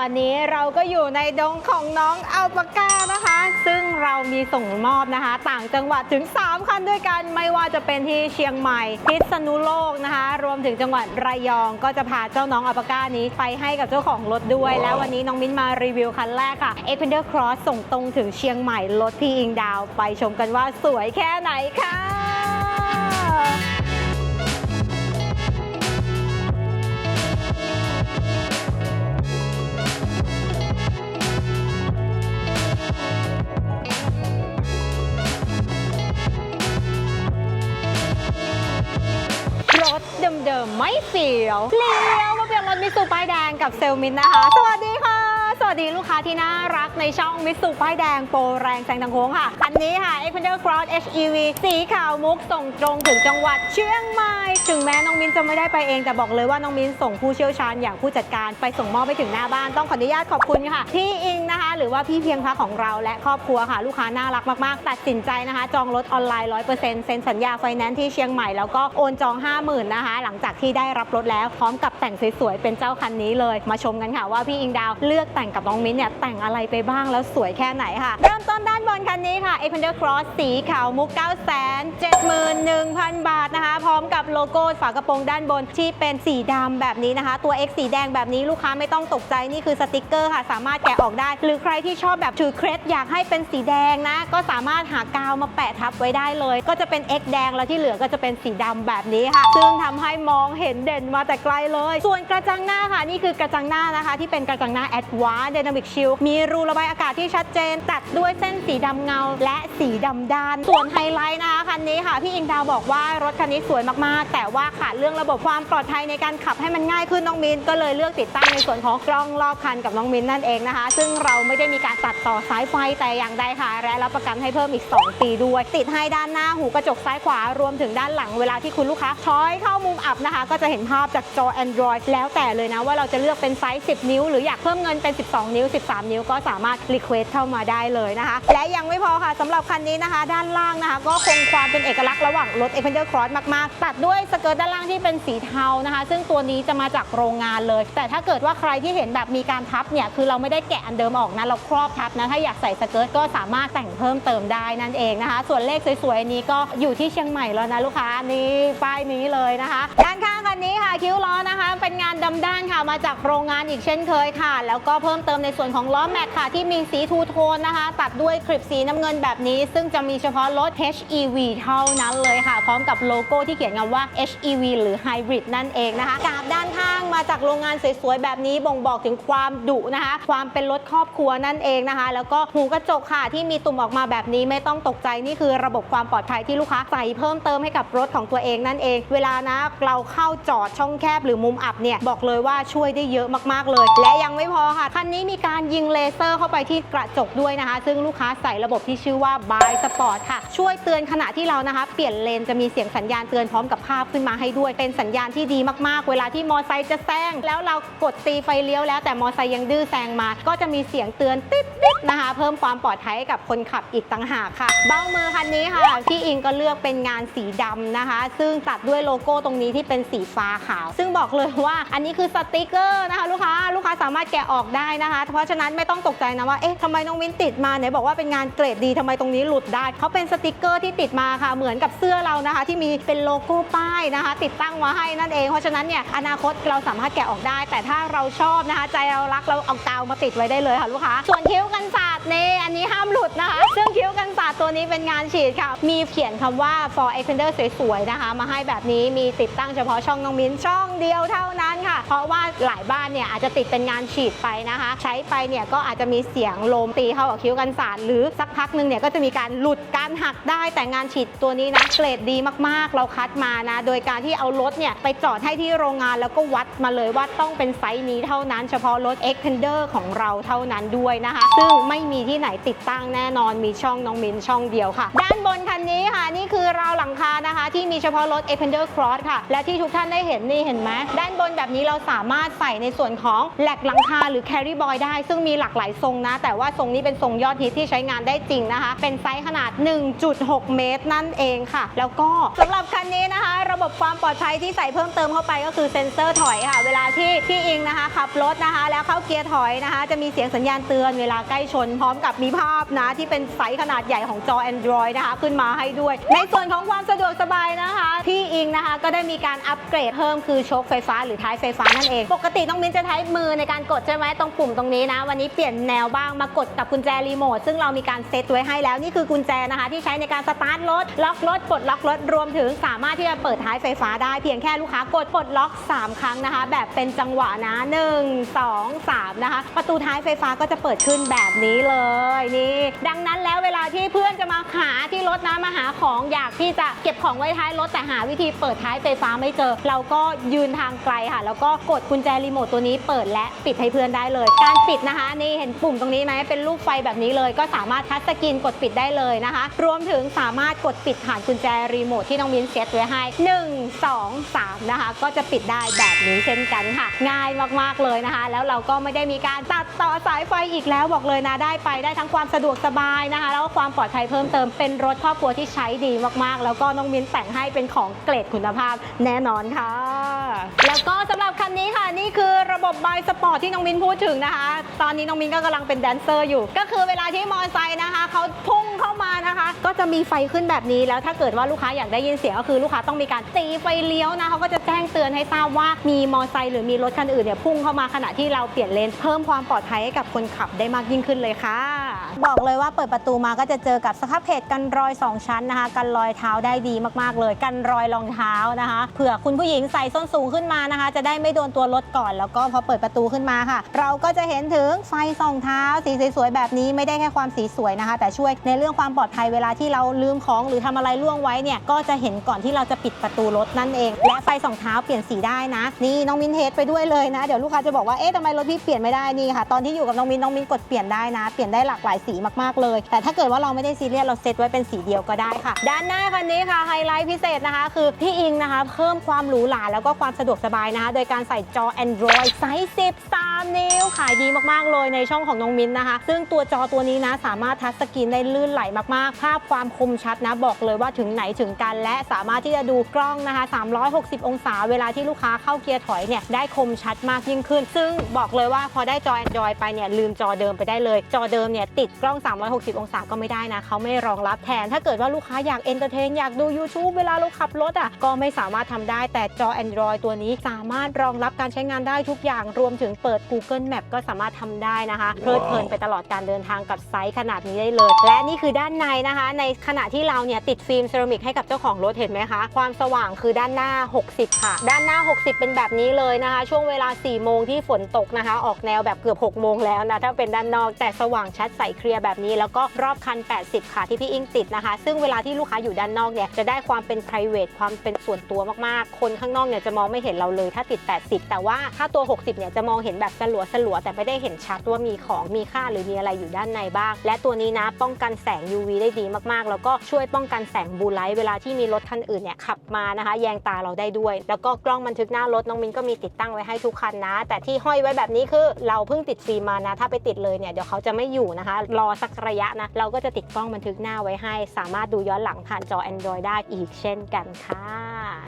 อนนี้เราก็อยู่ในดงของน้องอัลปาก้านะคะ ซึ่งเรามีส่งมอบนะคะ ต่างจังหวัดถึง 3 คันด้วยกัน ไม่ว่าจะเป็นที่เชียงใหม่ พิษณุโลกนะคะ รวมถึงจังหวัดระยองก็จะพาเจ้าน้องอัลปาก้านี้ไปให้กับเจ้าของรถด้วย แล้ววันนี้น้องมิ้นมารีวิวคันแรกค่ะ e x p e n d e r Cross ส่งตรงถึงเชียงใหม่รถพี่อิงดาว ไปชมกันว่าสวยแค่ไหนค่ะ เดิมไม่เสียวเลี้ยวมาเป็นรถมิสูป้ายแดงกับเซลมินนะคะ สวัสดี สวัสดีลูกค้าที่น่ารักในช่องมิตซูป้ายแดงโปรแรงแซงทางโค้งค่ะคันนี้ค่ะ e x p e n d e r Cross HEV สีขาวมุกส่งตรงถึงจังหวัดเชียงใหม่ ถึงแม้น้องมิ้นจะไม่ได้ไปเอง แต่บอกเลยว่าน้องมิ้นส่งผู้เชี่ยวชาญอย่างผู้จัดการไปส่งมอบไปถึงหน้าบ้านต้องขออนุญาตขอบคุณค่ะ พี่อิงนะคะ หรือว่าพี่เพียงพักของเราและครอบครัวค่ะ ลูกค้าน่ารักมากๆ ตัดสินใจนะคะ จองรถออนไลน์100%เซ็นสัญญาไฟแนนซ์ที่เชียงใหม่แล้วก็โอนจอง 50,000นะคะ หลังจากที่ได้รับรถแล้วพร้อมกับแต่งสวยๆเป็นเจ้าคันนี้เลย มาชมกันค่ะว่าพี่อิงดาวเลือกแต่งกับน้องมิ้นเนี่ยแต่งอะไรไปบ้างแล้วสวยแค่ไหนค่ะ เริ่มต้นด้านบนคันนี้ค่ะ e x p e n d e r Cross สีขาวมุก 9 7 1 0 0 0 บาทนะคะ พร้อมกับโลโก้ฝากระโปรงด้านบนที่เป็นสีดำแบบนี้นะคะ ตัว X สีแดงแบบนี้ลูกค้าไม่ต้องตกใจนี่คือสติกเกอร์ค่ะ สามารถแกะออกได้ หรือใครที่ชอบแบบถือเครสอยากให้เป็นสีแดงนะ ก็สามารถหากาวมาแปะทับไว้ได้เลย ก็จะเป็น X แดงแล้วที่เหลือก็จะเป็นสีดำแบบนี้ค่ะ ซึ่งทำให้มองเห็นเด่นมาแต่ไกลเลย ส่วนกระจังหน้าค่ะ นี่คือกระจังหน้านะคะ ที่เป็นกระจังหน้า Advanced Dynamic Shield มีรูระบายอากาศที่ชัดเจน ตัดด้วยเส้นสีดำเงา และสีดำด้าน ส่วนไฮไลท์นะคะคันนี้ค่ะ พี่อิงดาวบอกว่ารถคันนี้สวยมากๆ แต่ว่าขาดเรื่องระบบความปลอดภัยในการขับให้มันง่ายขึ้นน้องมิน ก็เลยเลือกติดตั้งในส่วนของกล้องรอบคันกับน้องมินนั่นเองนะคะ ซึ่งเราไม่ได้มีการตัดต่อสายไฟแต่อย่างใดค่ะ และรับประกันให้เพิ่มอีก 2 ปีด้วย ติดให้ด้านหน้าหูกระจกซ้ายขวารวมถึงด้านหลังเวลาที่คุณลูกค้าช้อยเข้ามุมอับนะคะ ก็จะเห็นภาพจากจอ Android แล้วแต่เลยนะว่าเราจะเลือกเป็นไซส์ 10 นิ้ว หรืออยากเพิ่มเงินเป็น12 นิ้ว 13 นิ้วก็สามารถรีเควสเข้ามาได้เลยนะคะ และยังไม่พอค่ะสำหรับคันนี้นะคะ ด้านล่างนะคะ ก็คงความเป็นเอกลักษณ์ระหว่างรถ e x p e n d e r Cross มากๆ ตัดด้วยสเกิร์ตด้านล่างที่เป็นสีเทานะคะ ซึ่งตัวนี้จะมาจากโรงงานเลย แต่ถ้าเกิดว่าใครที่เห็นแบบมีการทับเนี่ยคือเราไม่ได้แกะอันเดิมออกนะเราครอบทับนะถ้าอยากใส่สเกิร์ตก็สามารถแต่งเพิ่มเติมได้นั่นเองนะคะ ส่วนเลขสวยๆนนี้ก็อยู่ที่เชียงใหม่แล้วนะลูกค้านี่ป้ายนี้เลยนะคะด้านันนี้ค่ะคิ้วล้อนะคะ เป็นงานดำด้านค่ะมาจากโรงงานอีกเช่นเคยค่ะ แล้วก็เพิ่มเติมในส่วนของล้อแม็กค่ะ ที่มีสีทูโทนนะคะ ตัดด้วยคลิปสีน้ำเงินแบบนี้ ซึ่งจะมีเฉพาะรถ HEV เท่านั้นเลยค่ะ พร้อมกับโลโก้ที่เขียนคำว่า HEV หรือ Hybrid นั่นเองนะคะกาบด้านข้างมาจากโรงงานสวยๆแบบนี้บ่งบอกถึงความดุนะคะ ความเป็นรถครอบครัวนั่นเองนะคะ แล้วก็หูกระจกค่ะที่มีตุ่มออกมาแบบนี้ไม่ต้องตกใจนี่คือระบบความปลอดภัยที่ลูกค้าใส่เพิ่มเติมให้กับรถของตัวเองนั่นเอง เวลานะเราเข้าจอดช่องแคบหรือมุมอับเนี่ยบอกเลยว่าช่วยได้เยอะมากๆเลย และยังไม่พอค่ะ คันนี้มีการยิงเลเซอร์เข้าไปที่กระจกด้วยนะคะ ซึ่งลูกค้าใส่ระบบที่ชื่อว่า By Sport ค่ะ ช่วยเตือนขณะที่เรานะคะ เปลี่ยนเลนจะมีเสียงสัญญาณเตือนพร้อมกับภาพขึ้นมาให้ด้วย เป็นสัญญาณที่ดีมากๆ เวลาที่มอไซค์จะแซงแล้วเรากดตีไฟเลี้ยวแล้วแต่มอไซค์ยังดื้อแซงมา ก็จะมีเสียงเตือนติ๊ดติ๊ดนะคะ เพิ่มความปลอดภัยกับคนขับอีกต่างหากค่ะ เบ้ามือคันนี้ค่ะพี่อิงก็เลือกเป็นงานสีดำนะคะ ซึ่งตัดด้วยโลโก้ตรงนี้ที่เป็นสีฟ้าขาว ซึ่งบอกเลยว่าอันนี้คือสติกเกอร์นะคะลูกค้าลูกค้าสามารถแกะออกได้นะคะ เพราะฉะนั้นไม่ต้องตกใจนะว่าเอ๊ะทำไมน้องวินติดมาไหนบอกว่าเป็นงานเกรดดีทำไมตรงนี้หลุดได้เขาเป็นสติกเกอร์ที่ติดมาค่ะ เหมือนกับเสื้อเรานะคะ ที่มีเป็นโลโก้ป้ายนะคะ ติดตั้งมาให้นั่นเอง เพราะฉะนั้นเนี่ยอนาคตเราสามารถแกะออกได้ แต่ถ้าเราชอบนะคะ ใจเรารักเราเอากาวมาติดไว้ได้เลยค่ะลูกค้าส่วนคิ้วกันศาสตร์นี่อันนี้ห้ามหลุดนะคะซึ่งคิ้วกันศาสตร์ตัวนี้เป็นงานฉีดค่ะ มีเขียนคำว่า for extender สวยๆนะคะ มาให้แบบนี้มีติดตั้งเฉพาะช่องน้องมิ้นช่องเดียวเท่านั้นค่ะ เพราะว่าหลายบ้านเนี่ยอาจจะติดเป็นงานฉีดไปนะคะ ใช้ไปเนี่ยก็อาจจะมีเสียงลมตีเข้ากับคิ้วกันศาสตร์หรือสักพักหนึ่งเนี่ยก็จะมีการหลุดการหักได้แต่งานฉีดตัวนี้นะเกรดดีมากๆ เราคัดมานะ โดยการที่เอารถเนี่ยไปจอดให้ที่โรงงานแล้วก็วัดมาเลยว่าต้องเป็นไซส์นี้เท่านั้น เฉพาะรถ Extender ของเราเท่านั้นด้วยนะคะ ซึ่งไม่มีที่ไหนติดตั้งแน่นอนมีช่องน้องมินช่องเดียวค่ะ ด้านบนคันนี้ค่ะนี่คือ ที่มีเฉพาะรถ Extender Cross ค่ะ และที่ทุกท่านได้เห็นนี่เห็นไหมด้านบนแบบนี้เราสามารถใส่ในส่วนของแหลกหลังคาหรือ carry รี่บอยได้ ซึ่งมีหลากหลายทรงนะ แต่ว่าทรงนี้เป็นทรงยอดฮิตที่ใช้งานได้จริงนะคะ เป็นไซส์ขนาด 1.6 เมตรนั่นเองค่ะ แล้วก็สำหรับคันนี้นะคะ ระบบความปลอดภัยที่ใส่เพิ่มเติมเข้าไปก็คือเซ็นเซอร์ถอยค่ะ เวลาที่พี่อิงนะคะขับรถนะคะ แล้วเข้าเกียร์ถอยนะคะ จะมีเสียงสัญญาณเตือนเวลาใกล้ชน พร้อมกับมีภาพนะที่เป็นไซส์ขนาดใหญ่ของจอ Android นะคะขึ้นมาให้ด้วย ในส่วนของความสะดวกสบายนะคะ พี่อิงนะคะก็ได้มีการอัปเกรดเพิ่มคือโชคไฟฟ้าหรือท้ายไฟฟ้านั่นเอง ปกติต้องมิ้นจะใช้มือในการกดใช่ไหมตรงปุ่มตรงนี้นะ วันนี้เปลี่ยนแนวบ้างมากดกับกุญแจรีโมทซึ่งเรามีการเซตไว้ให้แล้วนี่คือกุญแจนะคะ ที่ใช้ในการสตาร์ทรถล็อกรถปลดล็อกรถรวมถึงสามารถที่จะเปิดท้ายไฟฟ้าได้เพียงแค่ลูกค้ากดปลดล็อก 3 ครั้งนะคะ แบบเป็นจังหวะนะ 1 2 3 นะคะ ประตูท้ายไฟฟ้าก็จะเปิดขึ้นแบบนี้เลยนี่ดังนั้นแล้วเวลาที่เพื่อนจะมาหาที่รถนะมาหาของอยากที่จะเก็บของไว้ท้ายรถแต่หาวิธีเปิดท้ายไฟฟ้าไม่เจอ เราก็ยืนทางไกลค่ะ แล้วก็กดกุญแจรีโมทตัวนี้เปิดและปิดให้เพื่อนได้เลย การปิดนะคะนี่เห็นปุ่มตรงนี้ไหมเป็นรูปไฟแบบนี้เลย ก็สามารถทัชสกรีนกดปิดได้เลยนะคะ รวมถึงสามารถกดปิดผ่านกุญแจรีโมทที่น้องมิ้นเซตไว้ให้ 1 2 3 นะคะ ก็จะปิดได้แบบนี้เช่นกันค่ะ ง่ายมากๆเลยนะคะ แล้วเราก็ไม่ได้มีการตัดต่อสายไฟอีกแล้วบอกเลยนะได้ไปได้ทั้งความสะดวกสบายนะคะ แล้วก็ความปลอดภัยเพิ่มเติมเป็นรถครอบครัวที่ใช้ดีมากๆ แล้วก็น้องมิ้นแต่งให้เป็นของเกรดคุณภาพแน่นอนค่ะ แล้วก็สำหรับคันนี้ค่ะนี่คือระบบบายสปอร์ตที่น้องมิ้นพูดถึงนะคะ ตอนนี้น้องมิ้นก็กำลังเป็นแดนเซอร์อยู่ ก็คือเวลาที่มอเตอร์ไซค์นะคะเขาพุ่งเข้ามานะคะ ก็จะมีไฟขึ้นแบบนี้แล้วถ้าเกิดว่าลูกค้าอยากได้ยินเสียงก็คือลูกค้าต้องมีการตีไฟเลี้ยวนะเขาก็จะแจ้งเตือนให้ทราบว่ามีมอเตอร์ไซค์หรือมีรถคันอื่นเนี่ยพุ่งเข้ามาขณะที่เราเปลี่ยนเลนเพิ่มความปลอดภัยให้กับคนขับได้มากยิ่งขึ้นเลยค่ะ บอกเลยว่าเปิดประตูมาก็จะเจอกับสครับเพจกันรอย 2 ชั้นนะคะ กันรอยเท้าได้ดีมากๆเลย กันรอยรองเท้านะคะเผื่อคุณผู้หญิงใส่ส้นสูงขึ้นมานะคะ จะได้ไม่โดนตัวรถก่อน แล้วก็พอเปิดประตูขึ้นมาค่ะ เราก็จะเห็นถึงไฟส่องเท้าสีสวยๆแบบนี้ไม่ได้แค่ความสีสวยนะคะ แต่ช่วยในเรื่องความปลอดภัยเวลาที่เราลืมของหรือทำอะไรล่วงไว้เนี่ยก็จะเห็นก่อนที่เราจะปิดประตูรถนั่นเอง และไฟส่องเท้าเปลี่ยนสีได้นะ นี่น้องมินเทสไปด้วยเลยนะ เดี๋ยวลูกค้าจะบอกว่าเอ๊ะทำไมรถพี่เปลี่ยนไม่ได้นี่ค่ะ ตอนที่อยู่กับน้องมินน้องมินกดเปลี่ยนได้นะ เปลี่ยนได้หลากหลายสีมากๆเลย แต่ถ้าเกิดว่าเราไม่ได้ซีเรียสเราเซตไว้เป็นสีเดียวก็ได้ค่ะ ด้านหน้าคันนี้ค่ะไฮไลท์พิเศษนะคะ คือพี่อิงนะคะเพิ่มความหรูหราแล้วก็ความสะดวกสบายนะคะ โดยการใส่จอ Android ไซส์ 13 นิ้วขายดีมากๆเลยในช่องของน้องมินนะคะ ซึ่งตัวจอตัวนี้นะสามารถทัชสกรีนได้ลื่นไหลมากๆภาพความคมชัดนะบอกเลยว่าถึงไหนถึงกัน และสามารถที่จะดูกล้องนะคะ 360 องศาเวลาที่ลูกค้าเข้าเกียร์ถอยเนี่ยได้คมชัดมากยิ่งขึ้น ซึ่งบอกเลยว่าพอได้จอ Android ไปเนี่ยลืมจอเดิมไปได้เลย จอเดิมเนี่ยติดกล้อง 360 องศาก็ไม่ได้นะเขาไม่รองรับแทน ถ้าเกิดว่าลูกค้าอยากเอนเตอร์เทนอยากดู YouTube เวลาเราขับรถอะก็ไม่สามารถทำได้แต่จอ Android ตัวนี้สามารถรองรับการใช้งานได้ทุกอย่างรวมถึงเปิด Google Map ก็สามารถทำได้นะคะเพลิดเพลินไปตลอดการเดินทางกับไซส์ขนาดนี้ได้เลย และนี่คือด้านในนะคะในขณะที่เราเนี่ยติดฟิล์มเซรามิกให้กับเจ้าของรถเห็นไหมคะ ความสว่างคือด้านหน้า 60 ค่ะ ด้านหน้า 60 เป็นแบบนี้เลยนะคะ ช่วงเวลา 4 โมงที่ฝนตกนะคะ ออกแนวแบบเกือบ 6 โมงแล้วนะ ถ้าเป็นด้านนอกแต่สว่างชัดใสเคลียร์แบบนี้ แล้วก็รอบคัน 80 ค่ะที่พี่อิงติดนะคะ ซึ่งเวลาที่ลูกค้าอยู่ด้านนอกเนี่ยจะได้ความเป็น p r i v a t ความเป็นส่วนตัวมากๆ คนข้างนอกเนี่ยจะมองไม่เห็นเราเลยถ้าติด 80 แต่ว่าถ้าตัว 60 เนี่ยจะมองเห็นแบบสลัวสลัวแต่ไม่ได้เห็นชัดว่ามีของมีค่าหรือมีอะไรอยู่ด้านในบ้าง และตัวนี้นะป้องกันแสง UV ได้ดีมากๆ แล้วก็ช่วยป้องกันแสงบูไลท์เวลาที่มีรถคันอื่นเนี่ยขับมานะคะ แยงตาเราได้ด้วย แล้วก็กล้องบันทึกหน้ารถน้องมินก็มีติดตั้งไว้ให้ทุกคันนะ แต่ที่ห้อยไว้แบบนี้คือเราเพิ่งติดฟิล์มมานะ ถ้าไปติดเลยเนี่ยเดี๋ยวเขาจะไม่อยู่นะคะ รอสักระยะนะ เราก็จะติดกล้องบันทึกหน้าไว้ให้ สามารถดูย้อนหลังผ่านจอ Android ได้อีกเช่นกันค่ะ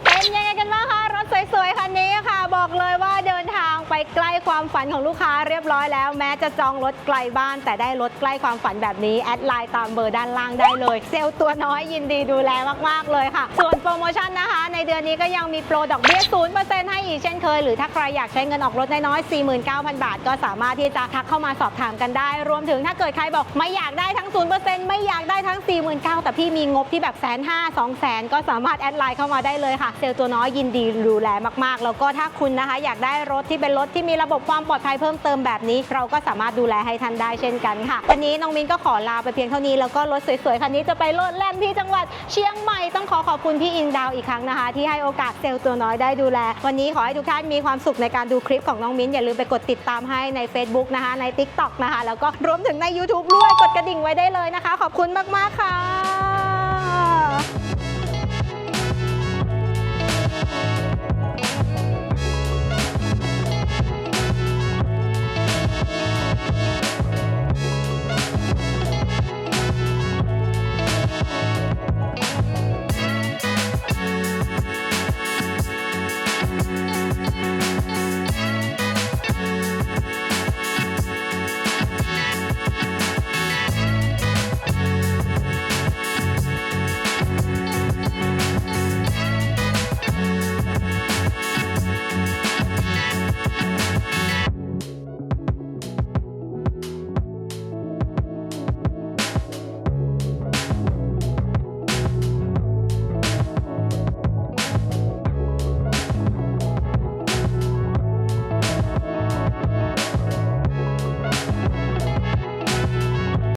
เป็นยังไงกันบ้างคะรถสวยๆคันนี้ค่ะ บอกเลยว่าเดินทางไปใกล้ความฝันของลูกค้าเรียบร้อยแล้ว แม้จะจองรถไกลบ้าน แต่ได้รถใกล้ความฝันแบบนี้แอดไลน์ตามเบอร์ด้านล่างได้เลย เซลล์ตัวน้อยยินดีดูแลมาก ๆ เลยค่ะ ส่วนโปรโมชั่นนะคะ ในเดือนนี้ก็ยังมีโปรดอกเบี้ย 0%ให้อีกเช่นเคย หรือถ้าใครอยากใช้เงินออกรถน้อยๆ49,000 บาท ก็สามารถที่จะทักเข้ามาสอบถามกันได้ รวมถึงถ้าเกิดใครบอกไม่อยากได้ทั้ง 0%ไม่อยากได้ทั้ง 49,000แต่พี่มีงบที่แบบแสนห้าสองแสนก็สามารถแอดไลน์เข้ามาได้เลยค่ะ เซลล์ตัวน้อยยินดีดูแลมากๆ แล้วก็ถ้าคุณนะคะ อยากได้รถที่เป็นรถที่มีระบบความปลอดภัยเพิ่มเติมแบบนี้ เราก็สามารถดูแลให้ทันได้เช่นกันค่ะวันนี้น้องมินก็ขอลาไปเพียงเท่านี้แล้วก็รถสวยๆคันนี้จะไปโลดแล่นที่จังหวัดเชียงใหม่ต้องขอขอบคุณพี่อิงดาวอีกครั้งนะคะ ที่ให้โอกาสเซลล์ตัวน้อยได้ดูแล วันนี้ขอให้ทุกท่านมีความสุขในการดูคลิปของน้องมิ้นอย่าลืมไปกดติดตามให้ใน Facebook นะคะ ใน TikTok นะคะ แล้วก็รวมถึงใน YouTube ด้วยกดกระดิ่งไว้ได้เลยนะคะ ขอบคุณมาก ๆ ค่ะ